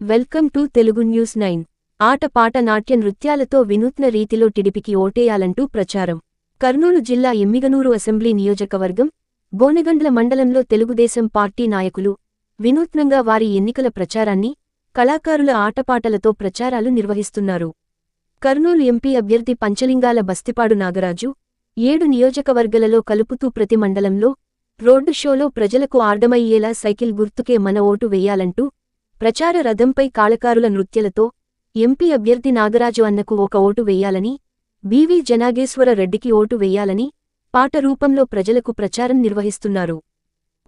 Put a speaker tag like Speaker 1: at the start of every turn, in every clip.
Speaker 1: Welcome to Telugu news nine. ఆట పాట నాట్య నృత్యాలతో వినూత్న రీతిలో టిడిపికి ఓటేయాలంటూ ప్రచారం. కర్నూలు జిల్లా ఎమ్మిగనూరు అసెంబ్లీ నియోజకవర్గం గోనెగండ్ల మండలంలో తెలుగుదేశం పార్టీ నాయకులు వినూత్నంగా వారి ఎన్నికల ప్రచారాన్ని కళాకారుల ఆటపాటలతో ప్రచారాలు నిర్వహిస్తున్నారు. కర్నూలు ఎంపీ అభ్యర్థి పంచలింగాల బస్తిపాడు నాగరాజు ఏడు నియోజకవర్గాలలో కలుపుతూ ప్రతి మండలంలో రోడ్డు షోలో ప్రజలకు ఆర్డమయ్యేలా సైకిల్ గుర్తుకే మన ఓటు వెయ్యాలంటూ ప్రచార రథంపై కాళకారుల నృత్యలతో ఎంపీ అభ్యర్థి నాగరాజు అన్నకు ఒక ఓటు వెయ్యాలని బీవీ జనాగేశ్వర రెడ్డికి ఓటు వెయ్యాలని పాట రూపంలో ప్రజలకు ప్రచారం నిర్వహిస్తున్నారు.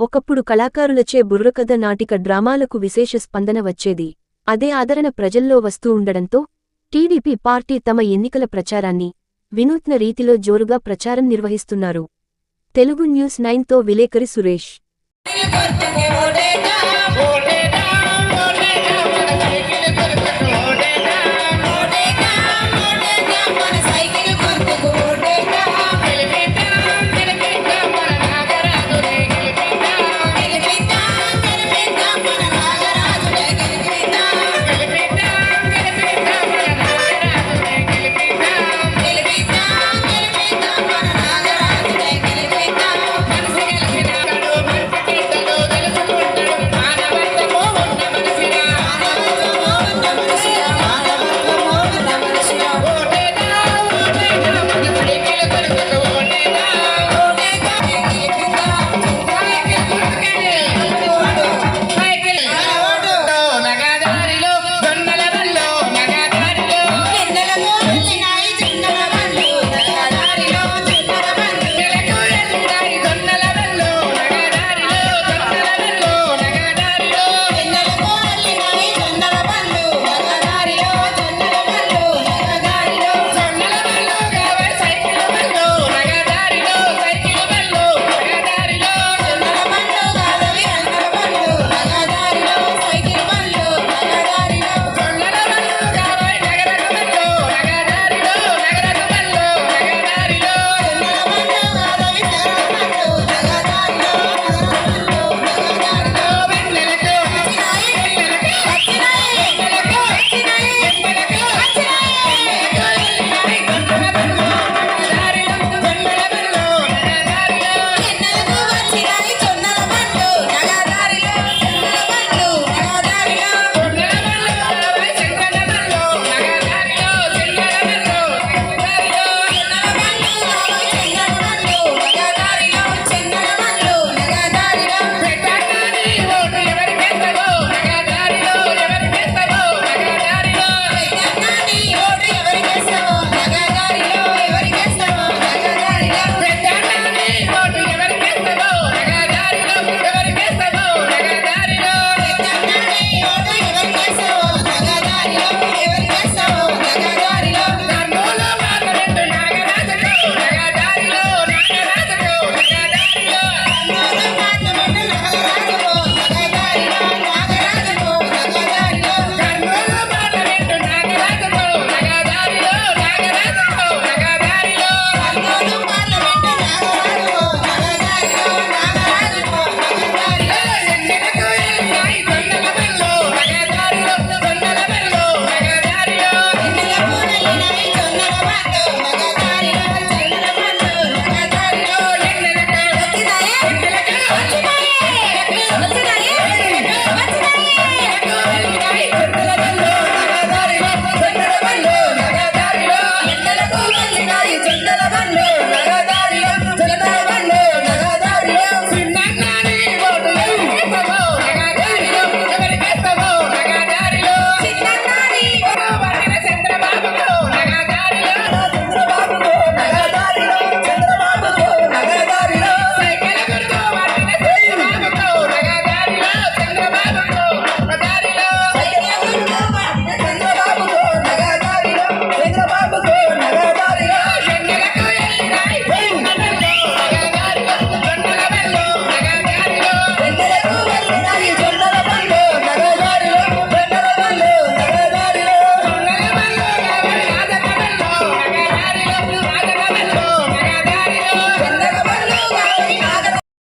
Speaker 1: ఒకప్పుడు కళాకారులచే బుర్రకథ నాటిక డ్రామాలకు విశేష స్పందన వచ్చేది. అదే ఆదరణ ప్రజల్లో వస్తూ ఉండడంతో టీడీపీ పార్టీ తమ ఎన్నికల ప్రచారాన్ని వినూత్న రీతిలో జోరుగా ప్రచారం నిర్వహిస్తున్నారు. తెలుగు న్యూస్ నైన్తో విలేకరి సురేష్.